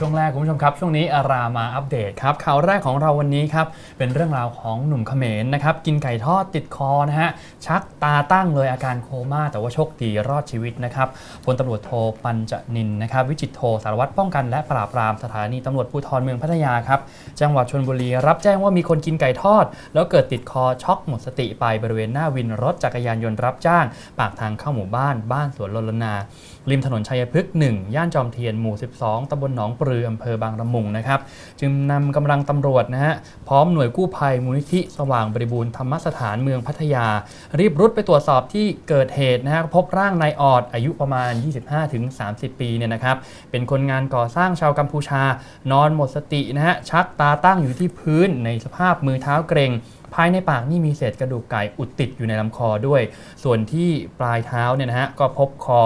ช่วงแรกคุณผู้ชมครับ ช่วงนี้อารามาอัปเดตครับข่าวแรกของเราวันนี้ครับ เป็นเรื่องราวของหนุ่มเขมรนะครับ กินไก่ทอดติดคอนะฮะ ชักตาตั้งเลยอาการโคม่า แต่ว่าโชคดีรอดชีวิตนะครับพลตำรวจโทปัญจนินนะครับ วิจิตรโทสารวัตรป้องกันและปราบปรามสถานีตำรวจภูธรเมืองพัทยาครับ จังหวัดชลบุรีรับแจ้งว่ามีคนกินไก่ทอด แล้วเกิดติดคอช็อกหมดสติไปบริเวณหน้าวินรถจักรยานยนต์รับจ้าง ปากทางเข้าหมู่บ้านบ้านสวนลลนา ริมถนนชัยพฤกษ์1ย่านจอมเทียนหมู่ 12ตำบลหนองปลืออำเภอบางละมุงนะครับ จึงนำกำลังตำรวจนะฮะพร้อมหน่วยกู้ภัยมูลนิธิสว่างบริบูรณ์ธรรมสถานเมืองพัทยา รีบรุดไปตรวจสอบที่เกิดเหตุนะฮะพบร่างนายออดอายุประมาณ 25-30 ปีเนี่ยนะครับเป็นคนงานก่อสร้างชาวกัมพูชานอนหมดสตินะฮะชักตาตั้งอยู่ที่พื้นในสภาพมือเท้าเกร็ง ภายในปากนี่มีเศษกระดูกไก่อุดติดอยู่ในลำคอด้วย ส่วนที่ปลายเท้าเนี่ยนะฮะก็พบคอ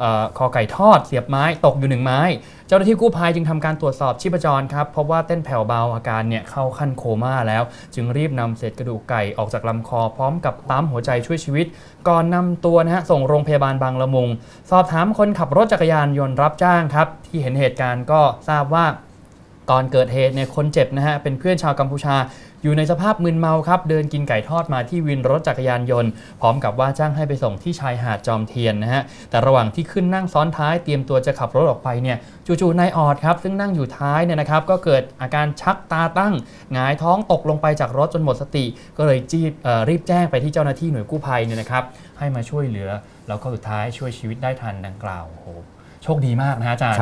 เออคอไก่ทอดเสียบไม้ตกอยู่หนึ่งไม้ เจ้าหน้าที่กู้ภัยจึงทำการตรวจสอบชีพจรครับพบว่าเต้นแผ่วเบาอาการเนี่ยเข้าขั้นโคม่าแล้ว จึงรีบนำเศษกระดูกไก่ออกจากลำคอพร้อมกับปั๊มหัวใจช่วยชีวิต ก่อนนำตัวนะฮะส่งโรงพยาบาลบางละมุง สอบถามคนขับรถจักรยานยนต์รับจ้างครับ ที่เห็นเหตุการณ์ก็ทราบว่าก่อนเกิดเหตุเนี่ยคนเจ็บนะฮะเป็นเพื่อนชาวกัมพูชา อยู่ในสภาพมึนเมาครับ เดินกินไก่ทอดมาที่วินรถจักรยานยนต์ พร้อมกับว่าจ้างให้ไปส่งที่ชายหาดจอมเทียนนะฮะ แต่ระหว่างที่ขึ้นนั่งซ้อนท้ายเตรียมตัวจะขับรถออกไปเนี่ย จู่ๆนายออดครับ ซึ่งนั่งอยู่ท้ายเนี่ยนะครับ ก็เกิดอาการชักตาตั้ง หงายท้องตกลงไปจากรถจนหมดสติ ก็เลยจีบรีบแจ้งไปที่เจ้าหน้าที่หน่วยกู้ภัยเนี่ยนะครับให้มาช่วยเหลือ แล้วก็สุดท้ายช่วยชีวิตได้ทันดังกล่าวโหโชคดีมากนะฮะอาจารย์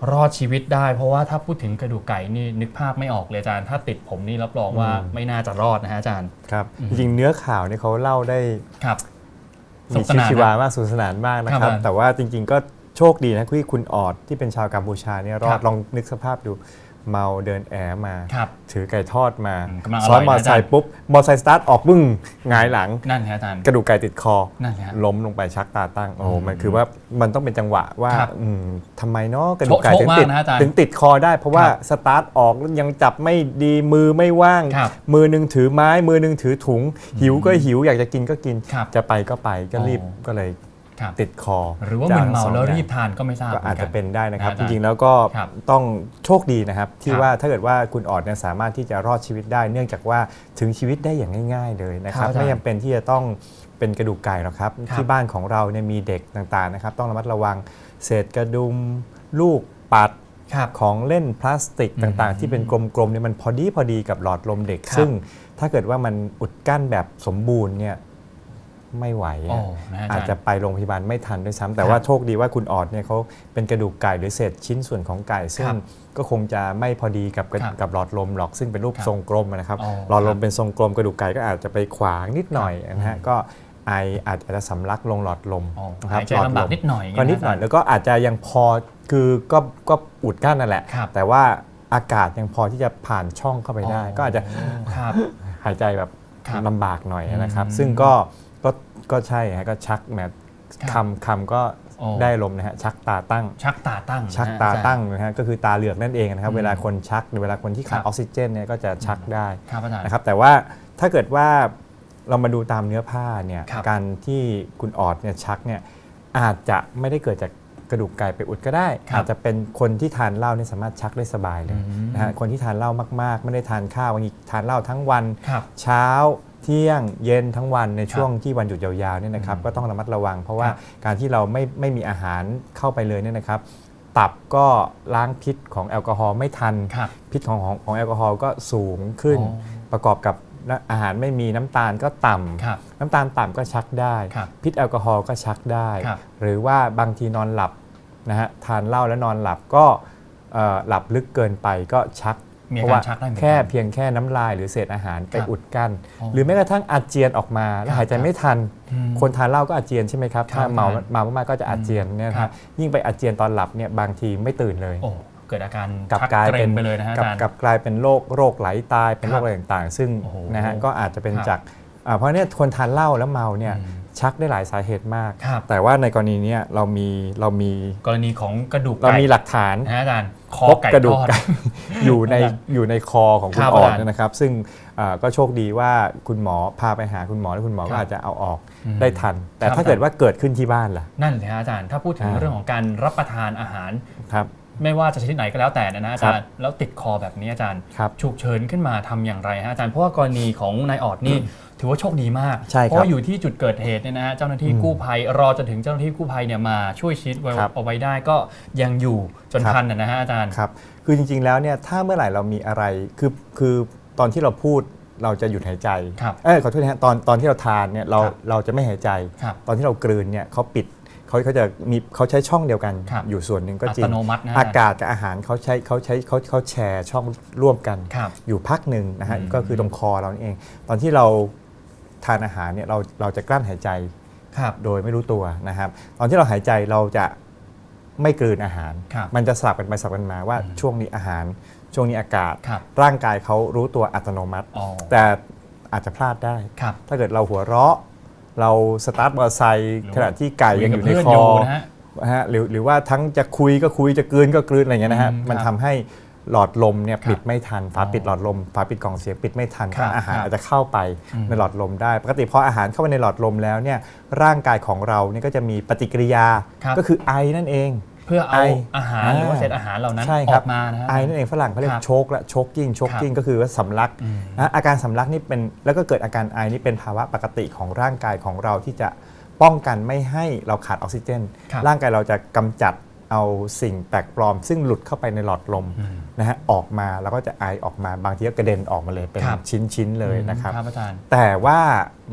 รับรอดชีวิตได้ เพราะว่าถ้าพูดถึงกระดูกไก่นี่นึกภาพไม่ออกเลยอาจารย์ ถ้าติดผมนี่รับรองว่าอืมไม่น่าจะรอดนะฮะอาจารย์ ครับอืมจริงๆเนื้อข่าวเนี่ยเขาเล่าได้ครับสมีนุกสชีวิตนานชีวานะมากสนุขสนานมากนะคครัรับบแต่ว่าจริง ๆ ก็โชคดีนะที่คุณออดที่เป็นชาวกัมพูชาเนี่ยรอครัดบลองนึกสภาพดู เมาเดินแอมา ครับ ถือไก่ทอดมาอืมกำลังอร่อยซ้อนมอเตอร์ไซนะอาจารค์ย์ปุ๊บมอเตอร์ไซค์สตาร์ทออกบึ้งหงายหลัง นั่นฮะอาจารย์ กระดูกไก่ติดคอ นั่นฮะล้มลงไปชักตาตั้ง โอ้โหอืมมันคือว่ามันต้องเป็นจังหวะว่าครับอืมทำไมเนาะกระดูกไก่โชคถึงมากติดนะอาจารย์ถึงติดคอได้ เพราะว่าครับสตาร์ทออกแล้วยังจับไม่ดีมือไม่ว่าง ครับมือหนึ่งถือไม้ มือหนึ่งถือถุง หิวก็หิวอยากจะกินก็กิน ครับจะไปก็ไปก็รีบโอ้ก็เลยครับ ติดคอ หรือว่าจมึกนเมาทั้งสองแล้วอย่งรีบทานก็ไม่ทราบก็อาจจะเป็นได้นะครับนะจอาจารย์ริงๆแล้วก็ครับต้องโชคดีนะครับ ที่ครับว่าถ้าเกิดว่าคุณออดเนี่ยสามารถที่จะรอดชีวิตได้ เนื่องจากว่าถึงชีวิตได้อย่างง่าย ๆ เลยนะครับครับอาจารย์ไม่จำเป็นที่จะต้องเป็นกระดูกไก่หรอกครับครับ ที่บ้านของเราเนี่ยมีเด็กต่างๆนะครับ ต้องระมัดระวังเศษกระดุมลูกปัดครับของเล่นพลาสติกอืมต่างๆ ที่เป็นกลมๆเนี่ยมันพอดีพอดีกับหลอดลมเด็กครับซึ่งถ้าเกิดว่ามันอุดกั้นแบบสมบูรณ์เนี่ย ไม่ไหวโอ้อะนะฮะอาอาจจาจะรย์ไปโรงพยาบาลไม่ทันด้วยซ้ำแต่ครับว่าโชคดีว่าคุณออดเนี่ยเขาเป็นกระดูกไก่หรือเศษชิ้นส่วนของไก่ ซึ่งครับก็คงจะไม่พอดีกับกระครับกับหลอดลมหรอกซึ่งเป็นรูปครับทรงกลมนะครับอ๋อหลอดลครัมบเป็นทรงกลมกระดูกไก่ก็อาจจะไปขวางนิดหน่อยนะฮะอืมก็ไออาจจะสำลักลงหลอดลมอ๋อนะครัหายใจหลอลำบากมนิดหน่อยก็นิดหน่อยะแล้วก็อาจจะยังพอคือก็ก็อุดกั้นนั่นแหละครับแต่ว่าอากาศยังพอที่จะผ่านช่องเข้าไปได้ ก็อาจจะครับหายใจแบบครับลำบากหน่อยนะครับอืมซึ่งก็ ก็ก็ใช่ฮะก็ชักแหมครับคำคำก็โอ้ได้ลมนะฮะชักตาตั้ง ชักตาตั้ง ชักนะฮะตาอจรย์ตั้งนะฮะก็คือตาเหลือกนั่นเองนะครับอืมเวลาคนชักหรือเวลาคนที่ขาดครับออกซิเจนเนี่ยก็จะชักได้ครับอาจารย์นะครับแต่ว่าถ้าเกิดว่าเรามาดูตามเนื้อผ้าเนี่ยครับการที่คุณออดเนี่ยชักเนี่ยอาจจะไม่ได้เกิดจากกระดูกไก่ไปอุดก็ได้ครับอาจจะเป็นคนที่ทานเหล้าเนี่ยสามารถชักได้สบายเลยอืมนะฮะคนที่ทานเหล้ามากๆ ไม่ได้ทานข้าวบางทีทานเหล้าทั้งวันครับเช้า เที่ยงเย็นทั้งวันในครับช่วงที่วันหยุดยาวๆเนี่ยนะครับอืมก็ต้องระมัดระวัง เพราะว่าครับการที่เราไม่ไม่มีอาหารเข้าไปเลยเนี่ยนะครับ ตับก็ล้างพิษของแอลกอฮอล์ไม่ทันครับพิษของของของแอลกอฮอล์ก็สูงขึ้นอ๋อประกอบกับอาหารไม่มีน้ำตาลก็ต่ำครับน้ำตาลต่ำก็ชักได้ครับพิษแอลกอฮอล์ก็ชักได้ครับหรือว่าบางทีนอนหลับนะฮะทานเหล้าแล้วนอนหลับก็เอ่อหลับลึกเกินไปก็ชัก มีอาเพราะการว่าชักได้เหมือนกันแค่เพียงแค่น้ำลายหรือเศษอาหารไปครับอุดกั้นอ๋อหรือแม้กระทั่งอาเจียนออกมาแล้วครับหายใจไม่ทันอืมคนทานเหล้าก็อาเจียนใช่ไหมครับครับถ้าเมาครับเมามากๆก็จะอาเจียนเนี่ยนะครัฮะบยิ่งไปอาเจียนตอนหลับเนี่ยบางทีไม่ตื่นเลยโอ้เกิดอาการกลับชักกลายเกรเป็งนไปเลยนะฮะอากับจารย์กับกลายเป็นโรคโรคไหลตายเป็นคโรรับคอะไรต่างๆ ซึ่งโอ้โหนะฮะก็อาจจะเป็นครับจากอ่าเพราะเนี่ยคนทานเหล้าแล้วเมาเนี่ยอืม ชักได้หลายสาเหตุมาก ครับ แต่ว่าในกรณีเนี้ยเรามีเรามีกรณีของกระดูกเราไก่มีหลักฐานนะฮะอาจารย์คอพบไก่กระดูกทอด ไก่ อยู่ในอาจารย์อยู่ในคอของคุคณรับออดอาจารย์เนี่ยนะครับ ซึ่งอ่าก็โชคดีว่าคุณหมอพาไปหาคุณหมอแล้วคุณหมอคก็รับอาจจะเอาออกอืมได้ทัน แต่ครับ ถ้าเกิดว่าเกิดขึ้นที่บ้านล่ะ นั่นสิฮะอาจารย์ ถ้าพูดถึงอ่า เรื่องของการรับประทานอาหาร ครับ ไม่ว่าจะชนิดไหนก็แล้วแต่นะนะอาจารย์ แล้วติดคอแบบนี้อาจารย์ ครับ ฉุกเฉินขึ้นมาทำอย่างไรฮะอาจารย์ เพราะว่ากรณีของนายออดนี่ ถือว่าโชคดีมาก ใช่ครับเพราะว่าอยู่ที่จุดเกิดเหตุเนี่ยนะฮะเจ้าหน้าที่อืมกู้ภัยรอจนถึงเจ้าหน้าที่กู้ภัยเนี่ยมาช่วยชีวิตไว้ครับเอาไว้ได้ก็ยังอยู่จนครับ ทันนะนะฮะอาจารย์ ครับ คือจริงๆ แล้วเนี่ยถ้าเมื่อไหร่เรามีอะไร คือคือตอนที่เราพูดเราจะหยุดหายใจ ครับเออขอโทษนะฮะตอนตอนที่เราทานเนี่ยเราครับเราจะไม่หายใจ ครับตอนที่เรากลืนเนี่ยเขาปิดเขาเขาจะมีเขาใช้ช่องเดียวกัน ครับอยู่ส่วนหนึ่งก็อัจริตงโนมัตินะฮะอากาศกับอาหารเขาใช้เขาใช้เขาเขาแชร์ช่องร่วมกัน ครับอยู่พักหนึ่งนะฮะอืมก็คือตรงคอเรานี่เอง ตอนที่เรา ทานอาหารเนี่ยเราเราจะกลั้นหายใจครับโดยไม่รู้ตัวนะครับ ตอนที่เราหายใจเราจะไม่กลืนอาหารครับมันจะสลับกันไปสลับกันมาว่าอืมช่วงนี้อาหาร ช่วงนี้อากาศครับร่างกายเขารู้ตัวอัตโนมัติอ๋อแต่อาจจะพลาดได้ครับถ้าเกิดเราหัวเราะ เราสตาร์ทมอเตอร์ไซค์หรือขณะที่ไก่ยังอยู่ในคุคกับอเพื่นนะฮะนะฮะหรือหรือว่าทั้งจะคุยก็คุยจะกลืนก็กลืนอะไรอย่างเงี้ยนะฮะอืมมันครับทำให้ หลอดลมเนี่ยครับปิดไม่ทันฝาอ๋อปิดหลอดลมฝาปิดกล่องเสียงปิดไม่ทันครับอาหารครับอาจจะเข้าไปอืมในหลอดลมได้ ปกติพออาหารเข้าไปในหลอดลมแล้วเนี่ยร่างกายของเราเนี่ยก็จะมีปฏิกิริยาครับก็คือไอนั่นเองเพื่อเอาไออาหารอ่าหรือว่าเศษอาหารเหล่านั้นใช่อครัอบกมานะฮะไอนั่นเองฝรั่งเขาเรียคกรับโชกและโชกกิ้งโชกครับกิ้งก็คือว่าสำลักอืมนะอาการสำลักนี่เป็นแล้วก็เกิดอาการไอนี่เป็นภาวะปกติของร่างกายของเราที่จะป้องกันไม่ให้เราขาดออกซิเจนครับร่างกายเราจะกำจัด เอาสิ่งแปลกปลอม ซึ่งหลุดเข้าไปในหลอดลมอืมนะฮะออกมาแล้วก็จะไอออกมาบางทีก็กระเด็นออกมาเลยเป็นครับชิ้นๆเลยนะครับครับอาจารย์แต่ว่า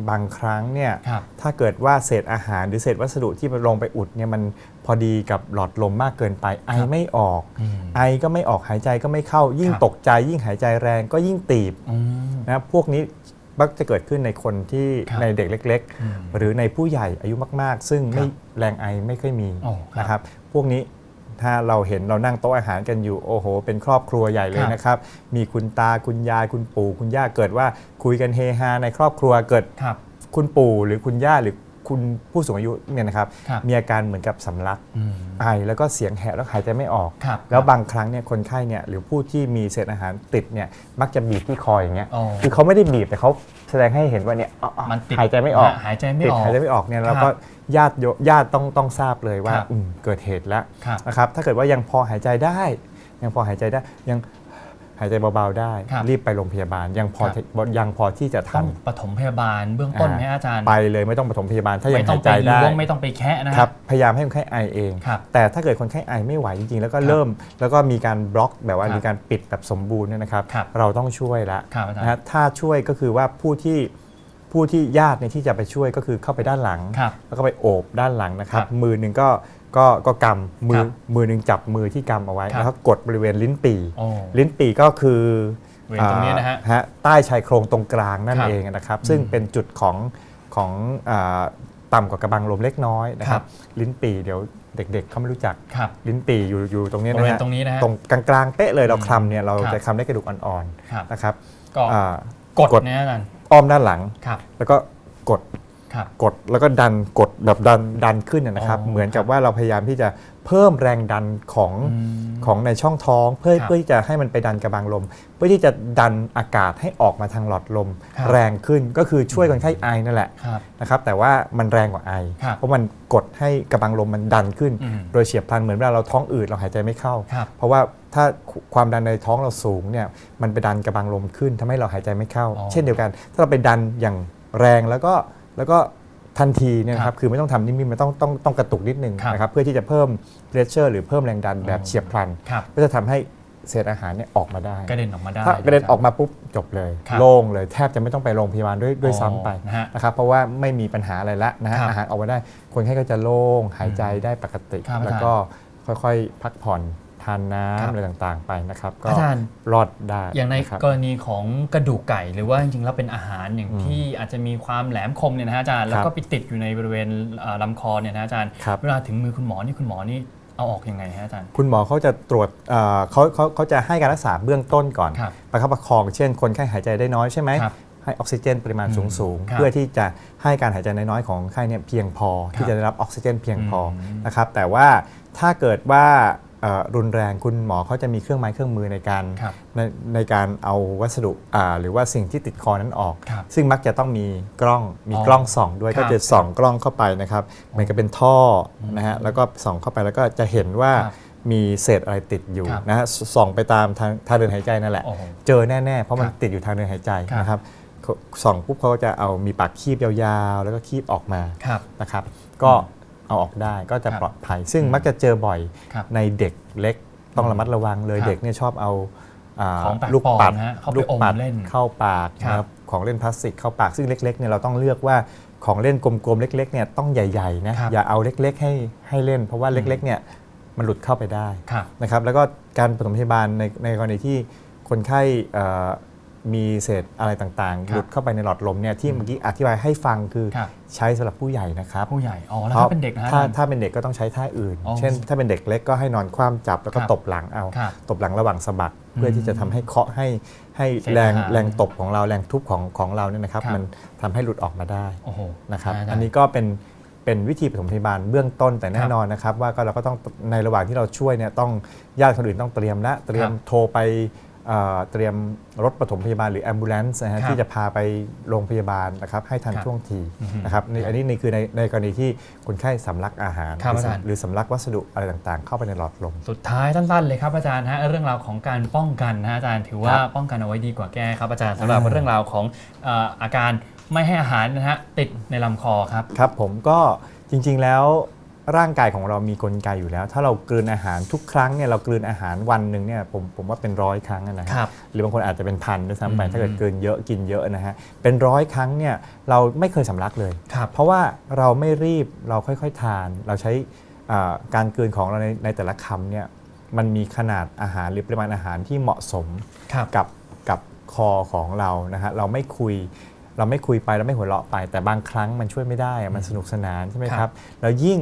บางครั้งเนี่ยครับถ้าเกิดว่าเศษอาหารหรือเศษวัสดุที่มันลงไปอุดเนี่ยมันพอดีกับหลอดลมมากเกินไป ไอครับไม่ออกอืมไอก็ไม่ออกหายใจก็ไม่เข้า ยิ่งครับตกใจ ยิ่งหายใจแรงก็ยิ่งตีบอืมนะครับพวกนี้มักจะเกิดขึ้นในคนที่ครับในเด็กเล็กอืมๆหรือในผู้ใหญ่อายุมาก ๆ ซึ่งไม่ครับแรงไอไม่ค่อยมีโอ้ครับนะครับ พวกนี้ถ้าเราเห็นเรานั่งโต๊ะอาหารกันอยู่โอ้โห เป็นครอบครัวใหญ่เลยครับนะครับ มีคุณตาคุณยายคุณปู่คุณย่าเกิดว่าคุยกันเฮฮาในครอบครัวเกิดครับคุณปู่หรือคุณย่าหรือ คุณผู้สูงอายุเนี่ยนะครับครับมีอาการเหมือนกับสำลักอืมไอแล้วก็เสียงแหบแล้วหายใจไม่ออก ครับแล้วบางครั้งเนี่ยคนไข้เนี่ยหรือผู้ที่มีเศษอาหารติดเนี่ยมักจะบีบที่คออย่างเงี้ยอ๋อคือเขาไม่ได้บีบแต่เขาแสดงให้เห็นว่าเนี่ยอ๋ออ๋อมันติดหายใจไม่ออกหายใจไม่ติดออกหายใจไม่ออกเนี่ยเราครับก็ญาติโยญาติต้องต้องทราบเลยว่าครับอืมเกิดเหตุแล้วครับ นะครับถ้าเกิดว่ายังพอหายใจได้ ยังพอหายใจได้ยัง หายใจเบาๆได้ ครับ รีบไปโรงพยาบาลยังพอครับยังพอที่จะต้ทัองนปฐมพยาบาลเบื้องต้นอ่าไหมอาจารย์ไปเลยไม่ต้องปฐมพยาบาลถ้ายังไม่ต้อหางยใจไปได้ ล้วงไม่ต้องไปแคะนะฮะ ครับพยายามให้คนไข้ไอเอง ครับแต่ถ้าเกิดคนไข้ไอไม่ไหวจริงๆ แล้วก็ครับเริ่ม แล้วก็มีการบล็อกแบบว่าครับมีการปิดแบบสมบูรณ์เนี่ยนะครับ ครับเราต้องช่วยละครับอาจารย์นะฮะถ้าช่วยก็คือว่าผู้ที่ผู้ที่ญาติเนี่ยที่จะไปช่วยก็คือเข้าไปด้านหลัง ครับแล้วก็ไปโอบด้านหลังนะครับ ครับมือหนึ่งก็ ก็ก็กำมืครัอบมือหนึ่งจับมือที่กำเอาไว้ครับแล้วก็กดบริเวณลิ้นปี่โอ้ลิ้นปี่ก็คือเวรตรงนี้นะฮะอ่าใต้ชายโครงตรงกลางนั่นครับเองนะครับ ซึ่งอืมเป็นจุดของของอาต่ำกว่ากระบังลมเล็กน้อยนะคครัรับบลิ้นปี่เดี๋ยวเด็กๆเขาไม่รู้จักครับลิ้นปี่อยู่อยู่ตรงนี้บรินะเวณฮะตรงนี้นะฮะตรงกลางๆเป๊ะเลยเราอืมคลำเนี่ยเราครับจะคำได้กระดูกอ่อนครับๆนะครับก็อ่ากดกดนะอาจารย์อ้อมด้านหลังครับแล้วก็กดครับ กดแล้วก็ดันกดแบบดันดันขึ้นนะนะครับอ๋อเหมือนกับว่าเราพยายามที่จะเพิ่มแรงดันของอืมของในช่องท้อง เพื่อครับเพื่อที่จะให้มันไปดันกระบังลม เพื่อที่จะดันอากาศให้ออกมาทางหลอดลมครับแรงขึ้นก็คือช่วยคนไข้ไอนั่นแหละครับนะครับแต่ว่ามันแรงกว่าไอครับเพราะมันกดให้กระบังลมมันดันขึ้นอืมโดยเฉียบพลันเหมือนเวลาเราท้องอืดเราหายใจไม่เข้าครับเพราะว่าถ้าความดันในท้องเราสูงเนี่ยมันไปดันกระบังลมขึ้นทำให้เราหายใจไม่เข้าอ๋อเช่นเดียวกัน ถ้าเราไปดันอย่างแรงแล้วก็ แล้วก็ทันทีเนี่ยนะคครัรับบคือไม่ต้องทำนิ่มๆมันต้องต้องต้องกระตุกนิดนึงครับนะครับเพื่อที่จะเพิ่มเพรสเชอร์หรือเพิ่มแรงดันแบบอ๋อเฉียบพลัน ครับ ก็จะทำให้เศษอาหารเนี่ยออกมาได้ กระเด็นออกมาได้ ถ้ากระเด็นออกมาปุ๊บจบเลย ครับโล่งเลยแทบจะไม่ต้องไปโรงพยาบาลด้วยด้วยซ้ำไปนะฮะนะครับเพราะว่าไม่มีปัญหาอะไรละนะฮะครับอาหารออกมาได้ คนไข้ก็จะโล่งหายใจได้ปกติ ครับอาจารย์ แล้วก็ค่อยๆ พักผ่อนทานน้ครัำบอะไรต่างๆไปนะครับ ก็อาจารย์รอดได้อย่างในะครับกรณีของกระดูกไก่ หรือว่าจริงๆแล้วเป็นอาหารอย่างอืมที่อาจจะมีความแหลมคมเนี่ยนะฮะอาจารย์แล้วก็ไปติดอยู่ในบริเวณเอ่อลำคอเนี่ยนะอาจารย์ครับเวลาถึงมือคุณหมอนี่คุณหมอนี่เอาออกยังไงฮะอาจารย์ คุณหมอเขาจะตรวจเอ่อเขาเขาเขาจะให้การรักษาเบื้องต้นก่อนครับประคับประคอง เช่น คนไข้หายใจได้น้อยใช่ไหมครับให้ออกซิเจนปริมาณอืมสูงสูงๆครับเพื่อที่จะให้การหายใจน้อยๆของไข้เนี่ยเพียงพอ ที่จะได้รับออกซิเจนเพียงพออมนะครับ แต่ว่าถ้าเกิดว่าเอ่อ รุนแรงคุณหมอเขาจะมีเครื่องไม้เครื่องมือในการครับในในการเอาวัสดุอ่าหรือว่าสิ่งที่ติดคอนั้นออกครับซึ่งมักจะต้องมีกล้องมีอ๋อกล้องส่องด้วยครับก็จะส่องกล้องเข้าไปนะครับเหมือนกับเป็นท่ออนะฮะแล้วก็ส่องเข้าไปแล้วก็จะเห็นว่าครับมีเศษอะไรติดอยู่ครับนะฮะส่องไปตามทางทางเดินหายใจนั่นแหละโอ้โหเจอแน่ๆ เพราะมันครับติดอยู่ทางเดินหายใจครับนะครับเขาส่องปุ๊บเขาก็จะเอามีปากคีบยาวๆ แล้วก็คีบออกมาครับนะครับ ก็ เอาออกได้ก็จะครับปลอดภัย ซึ่งอืมมักจะเจอบ่อยครับในเด็กเล็กต้องระมัดระวังเลยครับเด็กเนี่ยชอบเอาาของแปลกลูกปัดปลอมนะฮะเข้าไปลูกปัดอมเล่นเข้าปากครับนะครับของเล่นพลาสติกเข้าปากซึ่งเล็กๆเนี่ยเราต้องเลือกว่าของเล่นกลมๆเล็กๆเนี่ยต้องใหญ่ๆนะครับอย่าเอาเล็กๆให้ให้เล่น เพราะว่าเล็กๆเนี่ยมันหลุดเข้าไปได้ครับนะครับแล้วก็การปฐมพยาบาลในในกรณีที่คนไข้เอ่อ มีเศษอะไรต่างครับๆหลุดเข้าไปในหลอดลมเนี่ยที่เมื่อกี้อธิบายให้ฟังคือครับ ใช้สำหรับผู้ใหญ่นะครับผู้ใหญ่ อ๋อ แล้วพราะถ้าเป็นเด็กนะฮะ ถ้าอาจารย์ถ้าเป็นเด็กก็ต้องใช้ท่าอื่น อ๋อเช่น ถ้าเป็นเด็กเล็กก็ให้นอนคว่ำจับแล้วก็ครับตบหลังเอา ครับตบหลังระหว่างสะบักเพื่อที่จะทำให้เคาะให้ให้เศษแรงอาหารแรงตบของเราแรงทุบของของเราเนี่ยนะครับ ครับ มันทำให้หลุดออกมาได้ โอ้โหนะครับาจารย์ อันนี้ก็เป็นเป็นวิธีปฐมพยาบาลเบื้องต้นแต่แน่ครับนอนนะครับ ว่าก็เราก็ต้องในระหว่างที่เราช่วยเนี่ยต้องญาติคนอื่นต้องเตรียมและเตรียมครับโทรไป เอ่อเตรียมรถปฐมพยาบาลหรือ ambulance นะฮะครับที่จะพาไปโรงพยาบาลนะครับให้ทันครับท่วงทีอือฮึนะครับนี่อันนี้นี่คือในในกรณีที่คนไข้สำลักอาหารครับหรืออาจารย์หรือสำลักวัสดุอะไรต่างๆ เข้าไปในหลอดลม สุดท้ายสั้นๆเลยครับอาจารย์ฮะเรื่องราวของการป้องกันนะฮะอาจารย์ถือว่าครับป้องกันเอาไว้ดีกว่าแก้ครับอาจารย์สำหรับอ่าเรื่องราวของเอ่ออาการไม่ให้อาหารนะฮะติดในลำคอครับครับผมก็จริงๆแล้ว ร่างกายของเรามีกลไกอยู่แล้ว ถ้าเรากลืนอาหารทุกครั้งเนี่ยเรากลืนอาหารวันหนึ่งเนี่ยผมผมว่าเป็นร้อยครั้งอะนะฮะครับหรือบางคนอาจจะเป็นพันด้วยซ้ำไปอืม ถ้าเกิดกลืนเยอะกินเยอะนะฮะเป็นร้อยครั้งเนี่ยเราไม่เคยสำลักเลย ครับ เพราะว่าเราไม่รีบเราค่อยๆทาน เราใช้อ่าการกลืนของเราในในแต่ละคำเนี่ยมันมีขนาดอาหารหรือปริมาณอาหารที่เหมาะสม ครับ กับกับคอของเรานะฮะเราไม่คุยเราไม่คุยไปเราไม่หัวเราะไป แต่บางครั้งมันช่วยไม่ได้อะมันสนุกสนานใช่ไหมคครัรับบ แล้วยิ่ง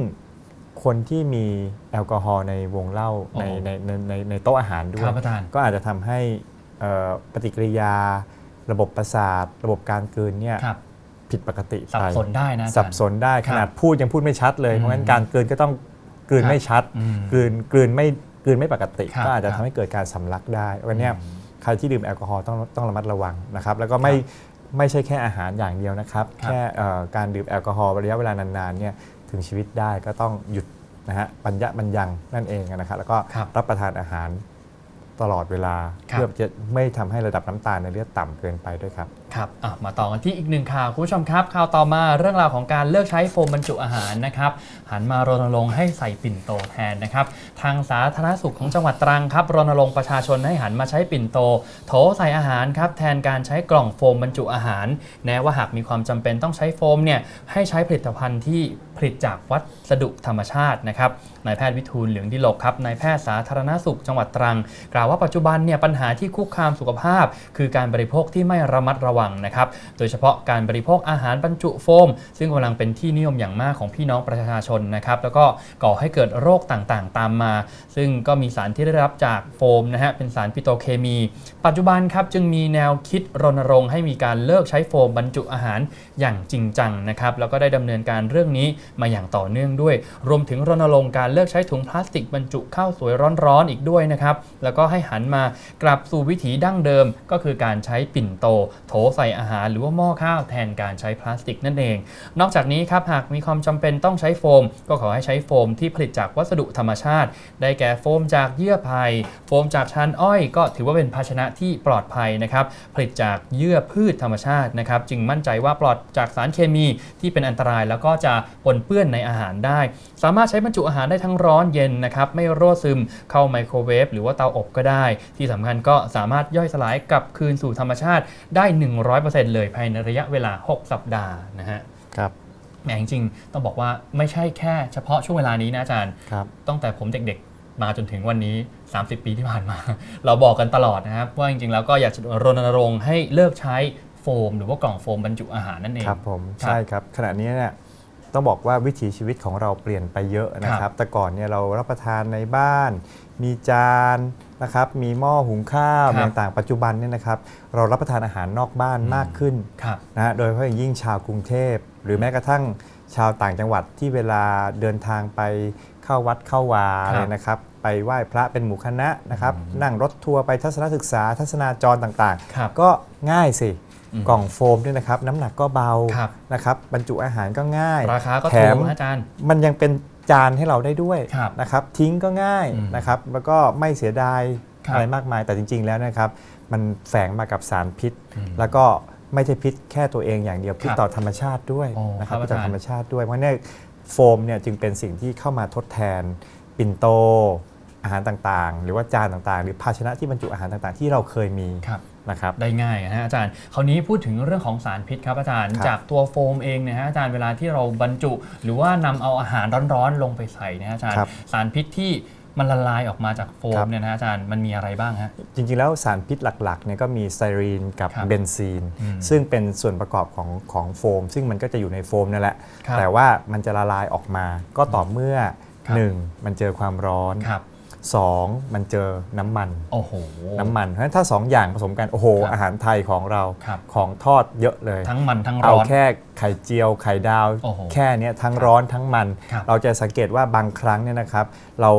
คนที่มีแอลกอฮอล์ในวงเหล้าโอ้ในในในในในโต๊ะอาหารด้วคยรับอาจารย์ก็อาจจะทำให้เอ่อปฏิกิริยา ระบบประสาท ระบบการกลืนเนี่ยครับผิดปกติสัไปบสนได้นะอาจารย์สับสนได้ครับขนาดพูดยังพูดไม่ชัดเลยอืมเพราะงั้นการกลืนก็ต้องกลืนครับไม่ชัดอืมกลืนกลืนไม่กลืนไม่ปกติครับก็อาจจะครัทำบให้เกิดการสำลักได้วันเนี้ยอืมใครที่ดื่มแอลกอฮอล์ต้องต้องระมัดระวังนะครับ แล้วก็ไม่ไม่ใช่แค่อาหารอย่างเดียวนะครับครับแค่เอ่อการดื่มแอลกอฮอล์ระยะเวลานานๆเนี่ย ถึงชีวิตได้ก็ต้องหยุดนะฮะปัญญะบรรยังนั่นเองนะครับแล้วก็ครับรับประทานอาหารตลอดเวลาครับเพื่อจะไม่ทำให้ระดับน้ำตาลในเลือดต่ำเกินไปด้วยครับ ครับมาต่อกันที่อีกหนึ่งข่าวคุณผู้ชมครับข่าวต่อมาเรื่องราวของการเลิกใช้โฟมบรรจุอาหารนะครับหันมารณรงค์ให้ใส่ปิ่นโตแทนนะครับทางสาธารณสุขของจังหวัดตรังครับรณรงค์ประชาชนให้หันมาใช้ปิ่นโต โถใส่อาหารครับแทนการใช้กล่องโฟมบรรจุอาหารแม้ว่าหากมีความจำเป็นต้องใช้โฟมเนี่ยให้ใช้ผลิตภัณฑ์ที่ผลิตจากวัสดุธรรมชาตินะครับนายแพทย์วิทูลเหลืองดิลกครับนายแพทย์สาธารณสุขจังหวัดตรัง กล่าวว่าปัจจุบันเนี่ยปัญหาที่คุกคามสุขภาพ คือการบริโภคที่ไม่ระมัดระวังนะครับ โดยเฉพาะการบริโภคอาหารบรรจุโฟม ซึ่งกำลังเป็นที่นิยมอย่างมากของพี่น้องประชาชนนะครับ แล้วก็ก่อให้เกิดโรคต่างๆ ตามมา ซึ่งก็มีสารที่ได้รับจากโฟมนะฮะเป็นสารปิโตเคมี ปัจจุบันครับจึงมีแนวคิดรณรงค์ให้มีการเลิกใช้โฟมบรรจุอาหารอย่างจริงจังนะครับแล้วก็ได้ดำเนินการเรื่องนี้มาอย่างต่อเนื่องด้วย รวมถึงรณรงค์การเลิกใช้ถุงพลาสติกบรรจุข้าวสวยร้อนๆอีกด้วยนะครับแล้วก็ให้หันมากลับสู่วิถีดั้งเดิมก็คือการใช้ปิ่นโตโถใส่อาหาร หรือว่าหม้อข้าวแทนการใช้พลาสติกนั่นเอง นอกจากนี้ครับหากมีความจำเป็นต้องใช้โฟม ก็ขอให้ใช้โฟมที่ผลิตจากวัสดุธรรมชาติ ได้แก่โฟมจากเยื่อไผ่โฟมจากชานอ้อย ก็ถือว่าเป็นภาชนะที่ปลอดภัยนะครับผลิตจากเยื่อพืชธรรมชาตินะครับจึงมั่นใจว่าปลอดจากสารเคมีที่เป็นอันตราย แล้วก็จะปนเปื้อนในอาหารได้ สามารถใช้บรรจุอาหารได้ทั้งร้อนเย็นนะครับไม่รั่วซึมเข้าไมโครเวฟหรือว่าเตาอบก็ได้ ที่สำคัญก็สามารถย่อยสลายกลับคืนสู่ธรรมชาติได้100%เลยภายในระยะเวลา 6 สัปดาห์นะฮะครับแหมจริงๆต้องบอกว่าไม่ใช่แค่เฉพาะช่วงเวลานี้นะอาจารย์ครับตั้งแต่ผมเด็กๆ มาจนถึงวันนี้ 30 ปีที่ผ่านมา เราบอกกันตลอดนะครับ ว่าจริงๆแล้วก็อยากจะรณรงค์ให้เลิกใช้โฟม หรือว่ากล่องโฟมบรรจุอาหารนั่นเองครับผมครับใช่ครับขณะนี้เนี่ยต้องบอกว่าวิถีชีวิตของเราเปลี่ยนไปเยอะนะคครัรับบแต่ก่อนเนี่ยเรารับประทานในบ้าน มีจาน นะครับมีหม้อหุงข้าวครับมีต่างๆปัจจุบันเนี่ยนะครับเรารับประทานอาหารนอกบ้านอืมมากขึ้นครับนะฮะโดยเฉพาะอย่างยิ่งชาวกรุงเทพ หรือแม้กระทั่งชาวต่างจังหวัดที่เวลาเดินทางไปเข้าวัดเข้าวาครับ อะไรนะครับไปไหว้พระเป็นหมู่คณะนะครับอืมนั่งรถทัวร์ไปทัศนศึกษา ทัศนาจรต่างครับ ๆ ก็ง่ายสิอืมกล่องโฟมเนี่ยนะครับน้ำหนักก็เบาครับ นะครับบรรจุอาหารก็ง่ายราคาก็แถถูมกนะอาจารย์ มันยังเป็น จานให้เราได้ด้วยครับนะครับทิ้งก็ง่ายอืมนะครับแล้วก็ไม่เสียดายครับอะไรมากมายแต่จริง ๆ แล้วนะครับ มันแฝงมากับสารพิษอืมแล้วก็ไม่ใช่พิษแค่ตัวเองอย่างเดียวพิษครับต่อธรรมชาติด้วยโอ้นะครับครับพิษต่ออาจารย์ธรรมชาติด้วยเพราะเนี่ยโฟมเนี่ยจึงเป็นสิ่งที่เข้ามาทดแทนปิ่นโตอาหารต่างๆ หรือว่าจานต่างๆ หรือภาชนะที่บรรจุอาหารต่างๆ ที่เราเคยมีครับ นะครับได้ง่ายนะฮะอาจารย์คราวนี้พูดถึงเรื่องของสารพิษครับอาจารย์ครับจากตัวโฟมเองเนี่ยฮะอาจารย์เวลาที่เราบรรจุ หรือว่านำเอาอาหารร้อนๆลงไปใส่นะฮะอาจารย์ครับสารพิษที่มันละลายออกมาจากโฟครัมบเนี่ยนะฮะอาจารย์มันมีอะไรบ้างฮะจริงๆแล้วสารพิษหลักๆเนี่ยก็มีไซรีนกับครับเบนซีนอืมซึ่งเป็นส่วนประกอบของของโฟม ซึ่งมันก็จะอยู่ในโฟมนั่นแหละครับแต่ว่ามันจะละลายออกมาก็ต่อเมื่อครับ1มันเจอความร้อนครับ 2 มันเจอน้ำมัน โอ้โห น้ำมัน เพราะฉะนั้นถ้า 2 อย่างผสมกัน โอ้โห ครับอาหารไทยของเราครับ ของทอดเยอะเลย ทั้งมันทั้งเอาร้อน แค่ไข่เจียวไข่ดาว โอ้โหแค่เนี้ยทั้งร้อนทั้งมัน ครับเราจะสังเกตว่าบางครั้งเนี่ยนะครับ เรา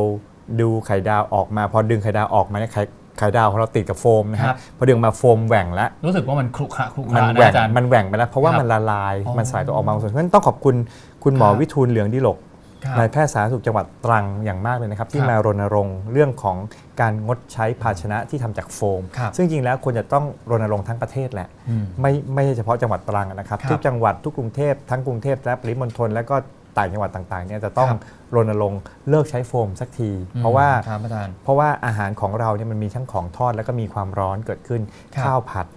ดูไข่ดาวออกมา พอดึงไข่ดาวออกมาเนี่ยไข่ไข่ดาวของเราติดกับโฟมนะครัฮะบ พอดึงมาโฟมแหว่งแล้ว รู้สึกว่ามันคลุกคละคลุกคมันละแหนะว่งอาจารย์ มันแหว่งไปแล้วเพราะว่าครับมันละลาย อ๋อมันสายตัวออกมาบางส่วนเพราะฉะนั้นต้องขอบคุณคุณหมอครับวิทูลเหลืองดิหลกครับ นายแพทย์สาธารณสุขจังหวัดตรังอย่างมากเลยนะครับ ที่ครับมารณรงค์เรื่องของการงดใช้ภาชนะที่ทำจากโฟมครับซึ่งจริงแล้วควรจะต้องรณรงค์ทั้งประเทศแหละอืมไม่ไม่ใช่เฉพาะจังหวัดตรังนะครับครับ ทุกจังหวัดทุกกรุงเทพทั้งกรุงเทพและปริมณฑลและก็ต่างจังหวัดต่างๆเนี่ยจะต้องครับรณรงค์เลิกใช้โฟมสักที เพราะว่าครับอาจารย์เพราะว่าอาหารของเราเนี่ยมันมีทั้งของทอดแล้วก็มีความร้อนเกิดขึ้นครับข้าวผัด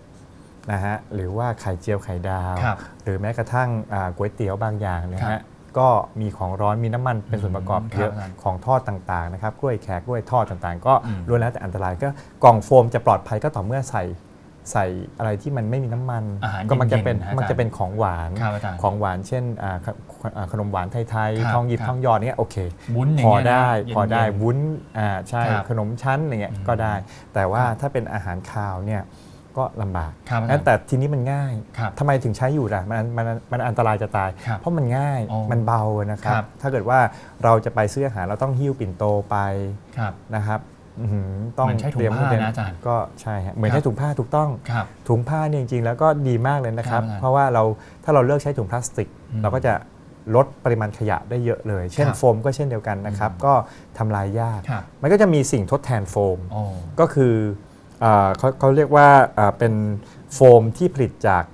นะฮะหรือว่าไข่เจียวไข่ดาวครับหรือแม้กระทั่งอ่าก๋วยเตี๋ยวบางอย่างนะครัฮะบ ก็มีของร้อนมีน้ำมันเป็นส่วนประกอบอืมเยอะครับอาจารย์ของทอดต่างๆนะครับกล้วยแขกกล้วยทอดต่างๆ ก็อืมล้วนแล้วแต่อันตรายก็กล่องโฟมจะปลอดภัยก็ต่อเมื่อใส่ใส่อะไรที่มันไม่มีน้ำมันอาหารก็มัจะเป็นเย็นๆนะอาจารย์มันจะเป็นของหวานครับอาจารย์ของหวานเช่นอ่าขอ่าขนมหวานไทยครัๆบทองหยิบครับทองหยอดเนี่ยโอเควุ้นอย่าพงอเงี้ยนะได้เย็นๆพอได้วุ้นอ่าใช่ครับขนมชั้นอะไรเงี้ยอืมก็ได้ แต่ว่าครับถ้าเป็นอาหารคาวเนี่ย ก็ลำบากครับอาจารงั้นย์แต่ทีนี้มันง่ายครับทำไมถึงใช้อยู่ล่ะมันมันมันอันตรายจะตายครับเพราะมันง่ายอ๋อมันเบานะครัครับบถ้าเกิดว่าเราจะไปซื้ออาหารเราต้องหิ้วปิ่นโตไปครับนะครับอื้อหือต้องเหมือนใช้ถุงเตรียมผ้าเตรียมนะอาจารย์ก็ใช่ฮะเหมือนครับใช้ถุงผ้าถูกต้องครับถุงผ้าเนี่ยจริงๆ แล้วก็ดีมากเลยนะครับครับอาจารย์เพราะว่าเราถ้าเราเลิกใช้ถุงพลาสติกอืมเราก็จะลดปริมาณขยะได้เยอะเลย เช่นครับโฟมก็เช่นเดียวกันนะครับอืมก็ทำลายยากครับมันก็จะมีสิ่งทดแทนโฟมโอ้ก็คืออ่า เขาเขาเรียกว่าอ่าเป็นโฟมที่ผลิตจาก